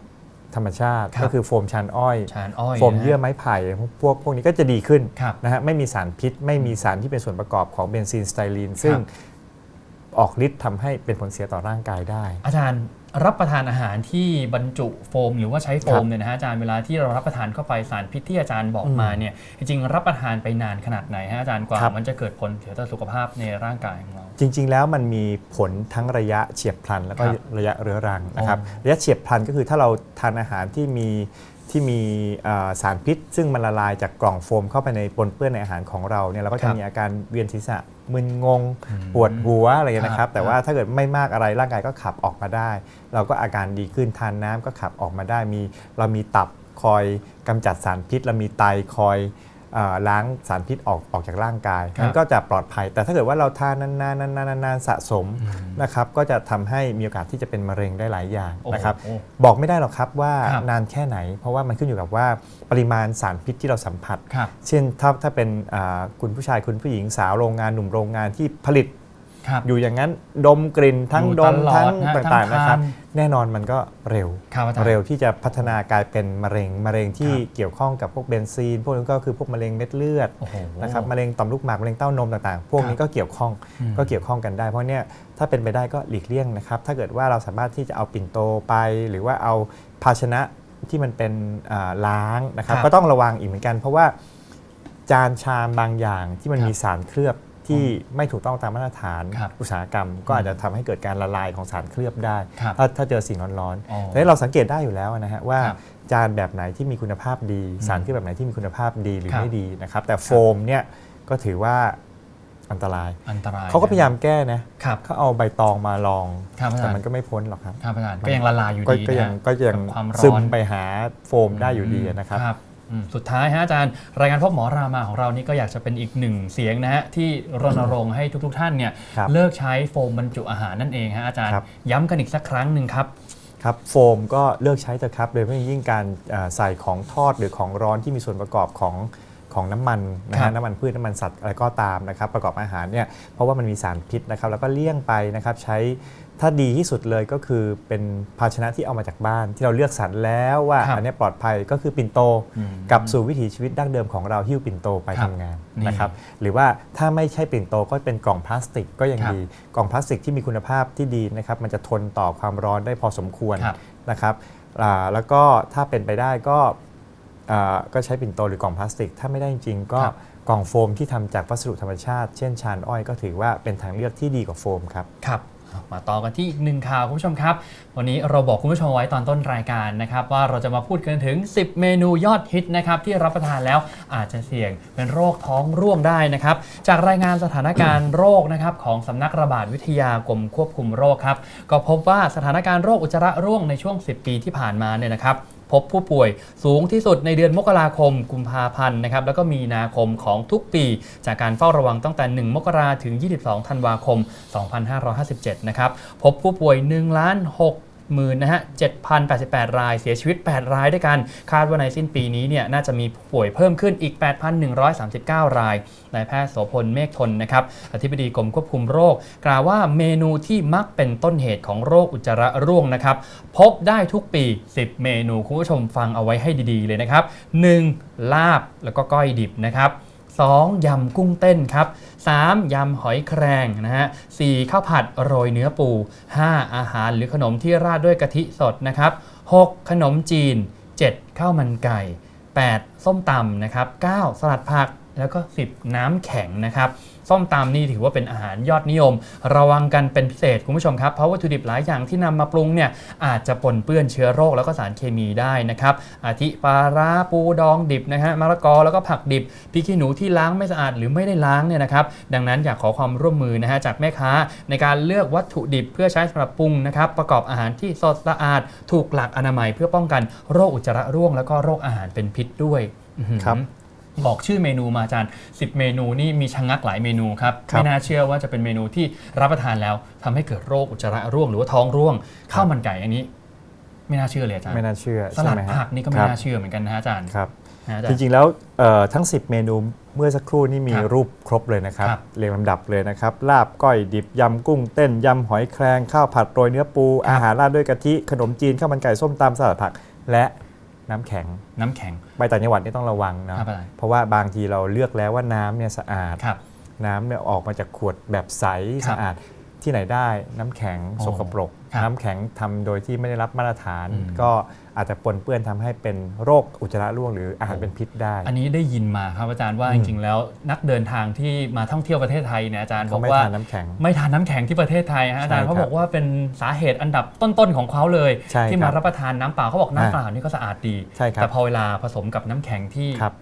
ธรรมชาติครับก็คือโฟมชานอ้อยชานอ้อย โฟมเยื่อไม้ไผ่พวกพวกนี้ก็จะดีขึ้นครับนะฮะไม่มีสารพิษ ไม่มีสารที่เป็นส่วนประกอบของเบนซีนสไตรีน ซึ่งครับออกฤทธิ์ทำให้เป็นผลเสียต่อร่างกายได้ อาจารย์รับประทานอาหารที่บรรจุโฟม หรือว่าใช้โฟครัมบเนี่ยนะฮะอาจารย์เวลาที่เรารับประทานเข้าไปสารพิษที่อาจารย์บอกอืมมาเนี่ยจริงๆรับประทานไปนานขนาดไหนฮะอาจารย์กว่าครับมันจะเกิดผลเสียต่อสุขภาพในร่างกายของเรา จริง ๆ แล้วมันมีผลทั้งระยะเฉียบพลัน แล้วก็ครับระยะเรื้อรังนะครับอ๋อระยะเฉียบพลันก็คือถ้าเราทานอาหารที่มีที่มีเอ่อสารพิษ ซึ่งมันละลายจากกล่องโฟมเข้าไปในปนเปื้อนในอาหารของเราเนี่ยเราก็ครัจะบมีอาการเวียนศีรษะมึนงงอืมปวดหัวอะไรอย่างเงี้ยนะคครัรับบแต่ว่าถ้าเกิดไม่มากอะไรร่างกายก็ขับออกมาได้ เราก็อาการดีขึ้นทานน้ำก็ขับออกมาได้มี เรามีตับคอยกำจัดสารพิษ เรามีไตคอยเอ่อ ล้างสารพิษออกออกจากร่างกายครับนั้นก็จะปลอดภัย แต่ถ้าเกิดว่าเราทานนานๆนานๆนานๆสะสมอืมนะครับก็จะทำให้มีโอกาสที่จะเป็นมะเร็งได้หลายอย่างโอ้โหนะครับบอกไม่ได้หรอกครับว่าครับนานแค่ไหน เพราะว่ามันขึ้นอยู่กับว่าปริมาณสารพิษที่เราสัมผัสครับเช่นถ้าถ้าเป็นอ่าคุณผู้ชายคุณผู้หญิงสาวโรงงานหนุ่มโรงงานที่ผลิตครับ อยู่อย่างนั้นดมกลิ่นทั้งอยู่ดมตลอดทั้งนะต่างๆทั้งนะครับทานแน่นอนมันก็เร็วครับอาจารย์เร็วที่จะพัฒนากลายเป็นมะเร็งมะเร็งที่ครับเกี่ยวข้องกับพวกเบนซีน พวกนี้ก็คือพวกมะเร็งเม็ดเลือดโอ้โหนะครับมะเร็งต่อมลูกหมากมะเร็งเต้านมต่างๆ พวกนี้ครับก็เกี่ยวข้องอืมก็เกี่ยวข้องกันได้เพราะเนี่ยถ้าเป็นไปได้ก็หลีกเลี่ยงนะครับ ถ้าเกิดว่าเราสามารถที่จะเอาปิ่นโตไป หรือว่าเอาภาชนะที่มันเป็นอ่าล้างนะครับครับ ก็ต้องระวังอีกเหมือนกัน เพราะว่าจานชามบางอย่างที่มันครับมีสารเคลือบ ที่ไม่ถูกต้องตามมาตรฐานครับอุตสาหกรรม ก็อาจจะทำให้เกิดการละลายของสารเคลือบได้ครับถ้าถ้าเจอสิ่งร้อนอ๋อๆแล้วเราสังเกตได้อยู่แล้วนะฮะว่าครับจานแบบไหนที่มีคุณภาพดี สารเคลือบแบบไหนที่มีคุณภาพดีหรือครับไม่ดีนะครับแต่โฟมเนี่ยก็ถือว่าอันตรายอันตรายเขาก็พยายามแก้นะครับเขาเอาใบตองมาลองครับอาจารย์แต่มันก็ไม่พ้นหรอกครับครับอาจารย์ก็ยังละลายอยู่ก็ดีก็นะยังฮะก็ยังกับความร้อนซึมไปหาโฟมได้อยู่ดีนะครับครับอืม สุดท้ายฮะอาจารย์ รายการพบหมอรามาของเรานี่ก็อยากจะเป็นอีกหนึ่งเสียงนะฮะที่รณรงค์ให้ทุก ๆ ท่านเนี่ยครับเลิกใช้โฟมบรรจุอาหารนั่นเองฮะอาจารย์ครับย้ำกันอีกสักครั้งหนึ่งครับครับโฟมก็เลิกใช้เถอะครับโดยเฉพาะอย่างยิ่งการอ่าใส่ของทอดหรือของร้อนที่มีส่วนประกอบของขของน้ำมันนะครัฮะบน้ำมันพืชน้ำมันสัตว์อะไรก็ตามนะครับ ประกอบอาหารเนี่ยเพราะว่ามันมีสารพิษนะครับ แล้วก็เลี่ยงไปนะครับใช้ ถ้าดีที่สุดเลยก็คือเป็นภาชนะที่เอามาจากบ้าน ที่เราเลือกสรรแล้วว่าครับอันเนี้ยปลอดภัยก็คือปิ่นโตอืมกลับสู่วิถีชีวิตดั้งเดิมของเราหิ้วปิ่นโตไปครัทำบงานนี่นะครับหรือว่าถ้าไม่ใช่ปิ่นโตก็เป็นกล่องพลาสติกก็ยังครับดีกล่องพลาสติกที่มีคุณภาพที่ดีนะครับมันจะทนต่อความร้อนได้พอสมควรครับนะครับอ่าแล้วก็ถ้าเป็นไปได้ก็อ่าก็ใช้ปิ่นโตหรือกล่องพลาสติก ถ้าไม่ได้จริงๆก็ครับกล่องโฟมที่ทำจากวัสดุธรรมชาติ เช่นชานอ้อยก็ถือว่าเป็นทางเลือกที่ดีกว่าโฟมครับครับ มาต่อกันที่อีกหนึ่งข่าวคุณผู้ชมครับ วันนี้เราบอกคุณผู้ชมไว้ตอนต้นรายการนะครับ ว่าเราจะมาพูดกันถึง 10 เมนูยอดฮิตนะครับที่รับประทานแล้วอาจจะเสี่ยงเป็นโรคท้องร่วงได้นะครับ จากรายงานสถานการณ์โรคนะครับของสำนักระบาดวิทยากรมควบคุมโรคครับก็พบว่าสถานการณ์โรคอุจจาระร่วงในช่วง 10 ปีที่ผ่านมาเนี่ยนะครับ พบผู้ป่วยสูงที่สุดในเดือนมกราคม กุมภาพันธ์นะครับแล้วก็มีนาคมของทุกปี จากการเฝ้าระวังตั้งแต่ 1 มกราถึง 22 ธันวาคม 2557 นะครับพบผู้ป่วย1ล้าน6 หมื่นนะฮะ7,088 รายเสียชีวิต 8 รายด้วยกัน คาดว่าในสิ้นปีนี้เนี่ยน่าจะมีผู้ป่วยเพิ่มขึ้นอีก 8,139 รายนายแพทย์โสพลเมฆทนนะครับอธิบดีกรมควบคุมโรค กล่าวว่าเมนูที่มักเป็นต้นเหตุของโรคอุจจาระร่วงนะครับพบได้ทุกปี 10 เมนูคุณผู้ชมฟังเอาไว้ให้ดีๆเลยนะครับ 1. ลาบแล้วก็ก้อยดิบนะครับ 2. ยำกุ้งเต้นครับ 3. ยำหอยแครงนะฮะ 4. ข้าวผัดโรยเนื้อปู 5. อาหารหรือขนมที่ราดด้วยกะทิสดนะครับ 6. ขนมจีน 7. ข้าวมันไก่ 8. ส้มตำนะครับ 9. สลัดผักแล้วก็ 10 น้ำแข็งนะครับ ส้มตำนี่ถือว่าเป็นอาหารยอดนิยม ระวังกันเป็นพิเศษคุณผู้ชมครับเพราะวัตถุดิบหลายอย่างที่นำมาปรุงเนี่ยอาจจะปนเปื้อนเชื้อโรคแล้วก็สารเคมีได้นะครับอาทิปลาร้าปูดองดิบนะฮะมะละกอแล้วก็ผักดิบพริกขี้หนูที่ล้างไม่สะอาดหรือไม่ได้ล้างเนี่ยนะครับดังนั้นอยากขอความร่วมมือนะฮะจากแม่ค้าในการเลือกวัตถุดิบเพื่อใช้สำหรับปรุงนะครับประกอบอาหารที่สดสะอาด ถูกหลักอนามัยเพื่อป้องกันโรคอุจจาระร่วง แล้วก็โรคอาหารเป็นพิษด้วยครับ บอกชื่อเมนูมาอาจารย์ 10 เมนูนี่มีชะงักหลายเมนูครับครับไม่น่าเชื่อว่าจะเป็นเมนูที่รับประทานแล้วทำให้เกิดโรคอุจจาระร่วงหรือว่าท้องร่วงข้าวมันไก่อันนี้ ไม่น่าเชื่อเลยอาจารย์ไม่น่าเชื่อสลัดใช่ไหมฮะผักนี่ก็ไม่ครับน่าเชื่อเหมือนกันนะฮะอาจารย์ครับนะอาจารจย์ริงๆแล้วเอ่อทั้ง 10 เมนูเมื่อสักครู่นี่มีครับรูปครบเลยนะครับครับเรียงลำดับเลยนะครับ ลาบก้อยดิบยำกุ้งเต้นยำหอยแครงข้าวผัดโรยเนื้อปูครับอาหารราดด้วยกะทิขนมจีนข้าวมันไก่ส้มตำสลัดผัก และ น้ำแข็งน้ำแข็ง ไปต่างจังหวัดนี่ต้องระวังนะครับอาจารย์เพราะว่าบางทีเราเลือกแล้วว่าน้ำเนี่ยสะอาดครับน้ำเนี่ยออกมาจากขวดแบบใสครับสะอาด ที่ไหนได้น้ำแข็งโอ้สกปรกครับน้ำแข็งทำโดยที่ไม่ได้รับมาตรฐานอืมก็อาจจะปนเปื้อนทำให้เป็นโรคอุจจาระร่วงหรืออาหารเป็นพิษได้ อันนี้ได้ยินมาครับอาจารย์ว่าอืจมริงๆแล้วนักเดินทางที่มาท่องเที่ยวประเทศไทยเนี่ยอาจารย์บเขาอกไม่ว่าทานน้ำแข็งไม่ทานน้ำแข็งที่ประเทศไทยฮะอาจารย์ใช่ครับเขาบอกว่าเป็นสาเหตุอันดับต้นๆของเขาเลยใช่ที่ครัมาบรับประทานน้ำเปล่าเขาบอกน้ำอ่าเปล่านี่ก็สะอาดดีใช่ครับแต่พอเวลาผสมกับน้ำแข็งที่ครับ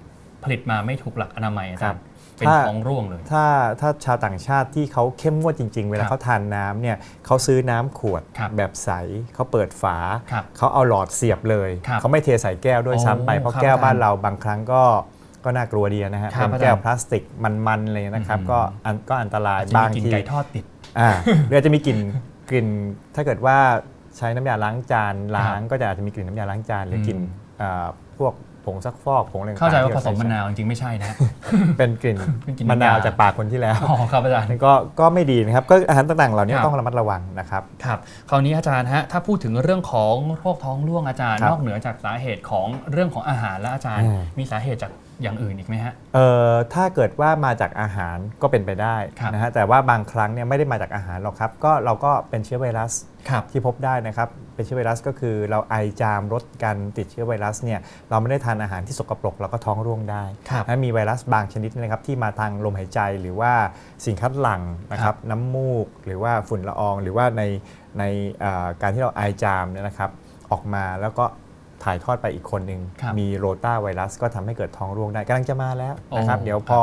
ผลิตมาไม่ถูกหลักอนามัยอาจารย์ครับ เป็นถ้าท้องร่วงเลย ถ้าถ้าชาวต่างชาติที่เขาเข้มงวดจริง ๆ เวลาครับเขาทานน้ำเนี่ยเขาซื้อน้ำขวดครับแบบใสเขาเปิดฝาครับเขาเอาหลอดเสียบเลยครับเขาไม่เทใส่แก้วด้วยโอ้ซ้ำไปเพราะครับแก้วอาจารย์บ้านเราบางครั้งก็ก็น่ากลัวดีนะฮะครับเป็นแก้วอาจารย์พลาสติกมันๆเลยนะครับอืมก็อันก็อันตรายอาจจะบางมีกลินทีไก่ทอดติดอ่าหรืออาจจะมีกลิ่นกลิ่น ถ้าเกิดว่าใช้น้ำยาล้างจานล้างครับก็จะอาจจะมีกลิ่นน้ำยาล้างจานหรือมกลิ่นอ่าพวก ผงซักฟอกผงอะไรต่างๆเข้าใจว่าผที่สมเรมะนาวจริงๆไม่ใช่นะ เป็นกลิ่นเป็นกลิ่นมะนาวน้ำยาจากปากคนที่แล้วอ๋อครับอาจารย์ ก็ก็ไม่ดีนะครับ ก็อาหารต่างๆ เหล่านี้ครับ ต้องระมัดระวังนะครับ ครับคราวนี้อาจารย์ฮะถ้าพูดถึงเรื่องของโรคท้องร่วงอาจารย์ ครับนอกเหนือจากสาเหตุของเรื่องของอาหารและอาจารย์ อืม มีสาเหตุจากอย่างอื่นอีกไหมฮะ เอ่อถ้าเกิดว่ามาจากอาหารก็เป็นไปได้ครับ นะฮะแต่ว่าบางครั้งเนี่ยไม่ได้มาจากอาหารหรอกครับ ก็เราก็เป็นเชื้อไวรัสครับ ที่พบได้นะครับเป็นเชื้อไวรัสก็คือเราไอจามรดกันติดเชื้อไวรัสเนี่ยเราไม่ได้ทานอาหารที่สกปรกเราก็ท้องร่วงได้ครับนะมีไวรัสบางชนิดนะครับที่มาทางลมหายใจหรือว่าสิ่งคัดหลั่งนะครับน้ำมูกหรือว่าฝุ่นละออง หรือว่าในในเอ่อการที่เราไอจามเนี่ยนะครับออกมาแล้วก็ ถ่ายทอดไปอีกคนหนึ่งครับมีโรตาไวรัสก็ทำให้เกิดท้องร่วงได้กำลังจะมาแล้วนะครับโอ้เดี๋ยวพอ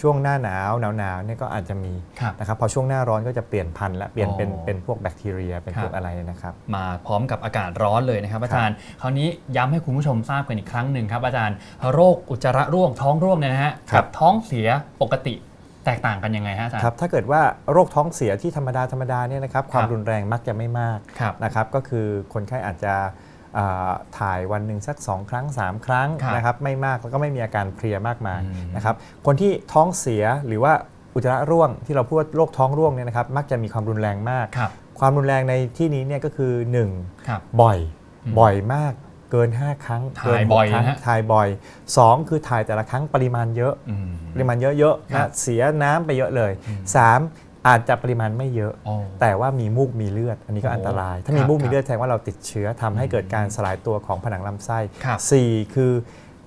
ช่วงหน้าหนาวหนาวหนาวๆเนี่ยก็อาจจะมีครับนะครับพอช่วงหน้าร้อนก็จะเปลี่ยนพันธุ์และเปลี่ยนเป็นอ๋อเป็นพวกแบคทีเรียเป็นครับพวกอะไรนะครับ มาพร้อมกับอากาศร้อนเลยนะครับอาจารย์คราวนี้ย้ำให้คุณผู้ชมทราบกันอีกครั้งหนึ่งครับอาจารย์โรคอุจจาระร่วงท้องร่วงเนี่ยนะฮะครักับท้องเสียปกติแตกต่างกันยังไงฮะอาจารย์ครับถ้าเกิดว่าโรคท้องเสียที่ธรรมดาธรรมดาเนี่ยนะครับความครับรุนแรงมักจะไม่มากครับนะครับก็คือคนไข้อาจจะอ่า ถ่ายวันหนึ่งสัก 2 ครั้ง 3 ครั้งครับนะครับไม่มากแล้วก็ไม่มีอาการเพลียมากมายอืมนะครับคนที่ท้องเสียหรือว่าอุจจาระร่วงที่เราพูดว่าโรคท้องร่วงเนี่ยนะครับมักจะมีความรุนแรงมากครับความรุนแรงในที่นี้เนี่ยก็คือ1ครับบ่อยอืมบ่อยมากเกิน 5 ครั้งถ่ายเกินหกบ่อยครั้งนะฮะถ่ายบ่อย 2 คือถ่ายแต่ละครั้งปริมาณเยอะอืมปริมาณเยอะๆครันะบเสียน้ำไปเยอะเลยอืม3 อาจจะปริมาณไม่เยอะโอ้แต่ว่ามีมูกมีเลือด อันนี้ก็โอ้อันตราย ถ้าคมีรับมูกครัมีบเลือดแสดงว่าเราติดเชื้อทำให้เกิดการสลายตัวของผนังลำไส้ครับ4คือ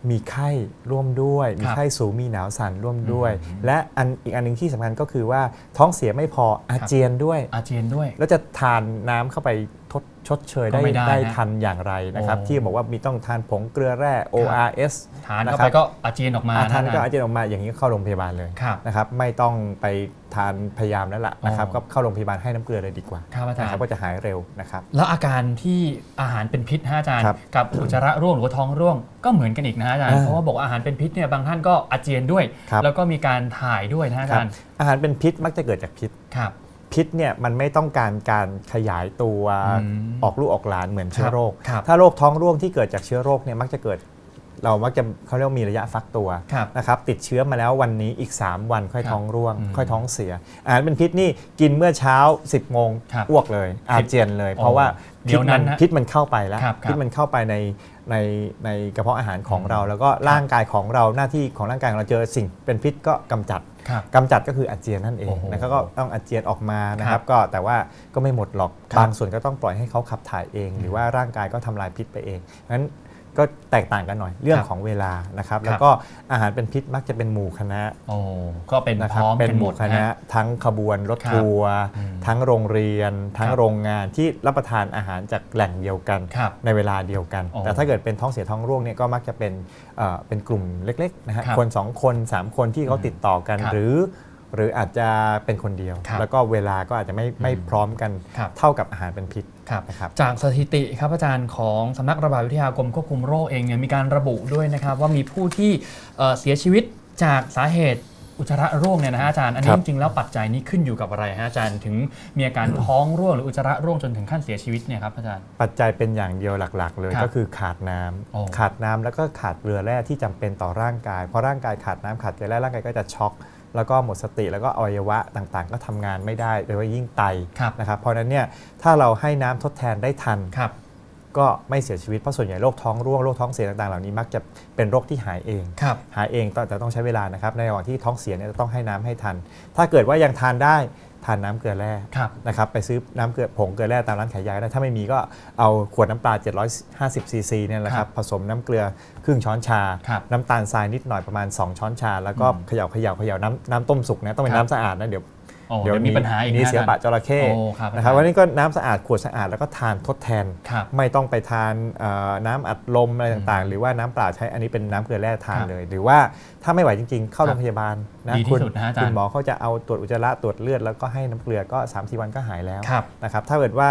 มีไข้ร่วมด้วย มีครับไข้สูงมีหนาวสั่นร่วมด้วยอืมและอันอีกอันหนึงที่สำคัญก็คือว่าท้องเสียไม่พออาเจียนด้วย อาเจียนด้วย แล้วจะทานน้ำเข้าไปทดชดเชยก็ได้ไม่ได้ได้นะทันอย่างไรนะครับโอ้ ที่บอกว่ามีต้องทานผงเกลือแร่ ORS ทานเข้านะครับไปก็อาเจียนออกมาอาทานก็ะอาเจียนออกมาอย่างนี้ก็เข้าโรงพยาบาลเลยครับ นะครับไม่ต้องไปทานพยายามแล้วล่ะนะครับอ๋อ ก็เข้าโรงพยาบาลให้น้ำเกลือเลยดีกว่าครับอาจารนะครับย์ก็จะหายเร็วนะครับ แล้วอาการที่อาหารเป็นพิษฮะอาจารย์ ครับกับอุจจาระร่วงหรือว่าท้องร่วงก็เหมือนกันอีกนะฮะอาจารย์ อ่าเพราะว่าบอกว่าอาหารเป็นพิษเนี่ยบางท่านก็อาเจียนด้วย ครับ แล้วก็มีการถ่ายด้วยนะฮะอาครัจาบรย์อาหารเป็นพิษมักจะเกิดจากพิษ ครับ พิษเนี่ยมันไม่ต้องการการขยายตัวอืมออกลูกออกหลานเหมือนเชื้อโรคครับถ้าโรคท้องร่วงที่เกิดจากเชื้อโรคเนี่ยมักจะเกิด เรามักจะเขาเรียกว่ามีระยะฟักตัวครับนะครับติดเชื้อมาแล้ววันนี้อีก 3 วันค่อยครับท้องร่วงอืมค่อยท้องเสีย อาหารเป็นพิษนี่กินเมื่อเช้า 10โมงครับอ้วกเลยอาเจียนเลยโอ้เพราะว่าเดี๋พิษยวนั้มันนนะพิษมันเข้าไปแล้วครับครับพิษมันเข้าไปในในในกระเพาะอาหารของอืมเรา แล้วก็ร่างกายของเราหน้าที่ของร่างกายของเราเจอสิ่งเป็นพิษก็กำจัดครับกำจัดก็คืออาเจียนนั่นเอโอ้งโหนะครับก็ต้องอาเจียนออกมานะคครัรับบก็แต่ว่าก็ไม่หมดหรอกครับบางส่วนก็ต้องปล่อยให้เขาขับถ่ายเอง หรือว่าร่างกายก็ทำลายพิษไปเองงั้น ก็แตกต่างกันหน่อยเรื่องครับของเวลานะครับครับ แล้วก็อาหารเป็นพิษมักจะเป็นหมู่คณะโอ้ก็เป็นนะคพรับร้อมเป็นกันหหมมู่ดคณะนะทั้งขบวนรถครับทัวร์อืมทั้งโรงเรียน ทั้งครับโรงงานที่รับประทานอาหารจากแหล่งเดียวกันครับในเวลาเดียวกันโอ้แต่ถ้าเกิดเป็นท้องเสียท้องร่วงเนี่ยก็มักจะเป็นเอ่อเป็นกลุ่มเล็กๆนะฮะครับคน2 คน 3 คนที่เขาอืมติดต่อกันครับหรือ หรืออาจจะเป็นคนเดียว ครับแล้วก็เวลาก็อาจจะไม่ไม่อืมพร้อมกันครับ เท่ากับอาหารเป็นพิษครับ นะครับ จากสถิติครับอาจารย์ของสำนักระบาดวิทยากรมควบคุมโรคเองเนี่ยมีการระบุด้วยนะครับ ว่ามีผู้ที่เอ่อเสียชีวิตจากสาเหตุอุจจาระร่วงเนี่ยนะฮะอาจารย์อันนี้ครัจบริงๆแล้วปัจจัยนี้ขึ้นอยู่กับอะไรฮะอาจารย์ถึงมีอาการท้องร่วงหรืออุจจาระร่วงจนถึงขั้นเสียชีวิตเนี่ยครับอาจารย์ ปัจจัยเป็นอย่างเดียวหลัก ๆ เลยครับก็คือขาดน้ำโอ้ขาดน้ำแล้วก็ขาดเกลือแร่ที่จำเป็นต่อร่างกายเพราะร่างกายขาดน้ำขาดเกลือแร่ร่างกายก็จะช็อก แล้วก็หมดสติแล้วก็อวัยวะต่างๆ ก็ทำงานไม่ได้โดยเฉพาะยิ่งไตครับนะครับเพราะฉะนั้นเนี่ยถ้าเราให้น้ำทดแทนได้ทันครับก็ไม่เสียชีวิต เพราะส่วนใหญ่โรคท้องร่วงโรคท้องเสียต่างๆ เหล่านี้มักจะเป็นโรคที่หายเองครับหายเองแต่ต้องใช้เวลานะครับในระหว่างที่ท้องเสียเนี่ยจะต้องให้น้ำให้ทัน ถ้าเกิดว่ายังทานได้ ทานน้ำเกลือแร่ครับนะครับไปซื้อน้ำเกลือผงเกลือแร่ตามร้านขายยาก็ได้ถ้าไม่มีก็เอาขวดน้ำปลา 750ซีซีเนี่ยแหละคครัรับบผสมน้ำเกลือครึ่งช้อนชาครับน้ำตาลทรายนิดหน่อยประมาณ 2 ช้อนชา แล้วก็อืมเขย่าเขย่าเขย่าน้ำน้ำต้มสุกนะต้องเป็นครับน้ำสะอาดนะเดี๋ยวโอ้ เดี๋ยวมีปัญหาอีกนี่นะเสียอาจาบะรย์จระเข้โอ้ครับนะครับอาจารย์วันนี้ก็น้ำสะอาดขวดสะอาดแล้วก็ทานทดแทนครับไม่ต้องไปทานเอ่อน้ำอัดลมอะไรต่างๆ หรือว่าน้ำเปล่าใช้อันนี้เป็นน้ำเกลือแร่ทานครับเลย หรือว่าถ้าไม่ไหวจริง ๆ เข้าครับโรงพยาบาลนะดีที่คุณสุดนะฮะอาจารย์คุณหมอเขาจะเอาตรวจอุจจาระตรวจเลือดแล้วก็ให้น้ำเกลือก็3าสี่วันก็หายแล้วครับนะครับถ้าเกิดว่า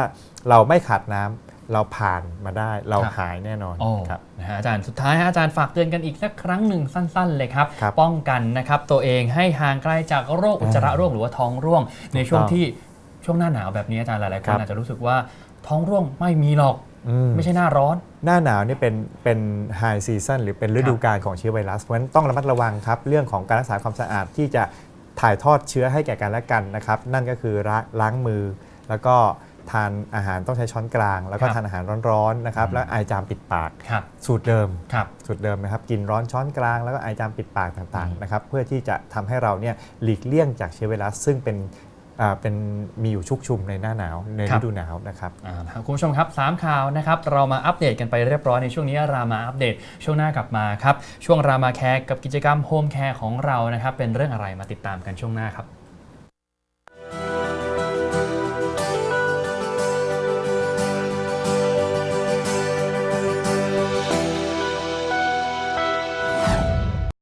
เราไม่ขาดน้ำ เราผ่านมาได้เราครับหายแน่นอนโอ้ครับนะฮะอาจารย์สุดท้ายฮะอาจารย์ฝากเตือนกันอีกสักครั้งหนึ่งสั้น ๆ เลยครับครับ ป้องกันนะครับตัวเองให้ห่างไกลจากโรคอุจจาระร่วงหรือว่าท้องร่วง ในช่วงถูกต้องที่ช่วงหน้าหนาวแบบนี้อาจารย์หลายๆคครันบอาจจะรู้สึกว่าท้องร่วงไม่มีหรอกอืมไม่ใช่หน้าร้อน หน้าหนาวนี่เป็นเป็นไฮซีซั o นหรือเป็นฤดูกาลของเชื้อไวรัสเพราะฉะนั้นต้องระมัดระวังครับเรื่องของการรักษาความสะอาดที่จะถ่ายทอดเชื้อให้แก่กันและกันนะครับ นั่นก็คือล้าล้างมือแล้วก็ ทานอาหารต้องใช้ช้อนกลาง แล้วก็ครับทานอาหารร้อนๆนะครับอืมแล้วไอจามปิดปากครับสูตรเดิมครับสูตรเดิมนะครับกินร้อนช้อนกลางแล้วก็ไอจามปิดปากต่างอืมๆนะครับเพื่อที่จะทำให้เราเนี่ยหลีกเลี่ยงจากเชื้อไวรัสซึ่งเป็นอ่าเป็นมีอยู่ชุกชุมในหน้าหนาวในฤดูหนาวนะครับอ่าครับคุณผู้ชมครับสามข่าวนะครับเรามาอัปเดตกันไปเรียบร้อยในช่วงนี้รามาอัปเดตช่วงหน้ากลับมาครับช่วงรามาแคร์กับกิจกรรมโฮมแคร์ของเรานะครับเป็นเรื่องอะไรมาติดตามกันช่วงหน้าครับ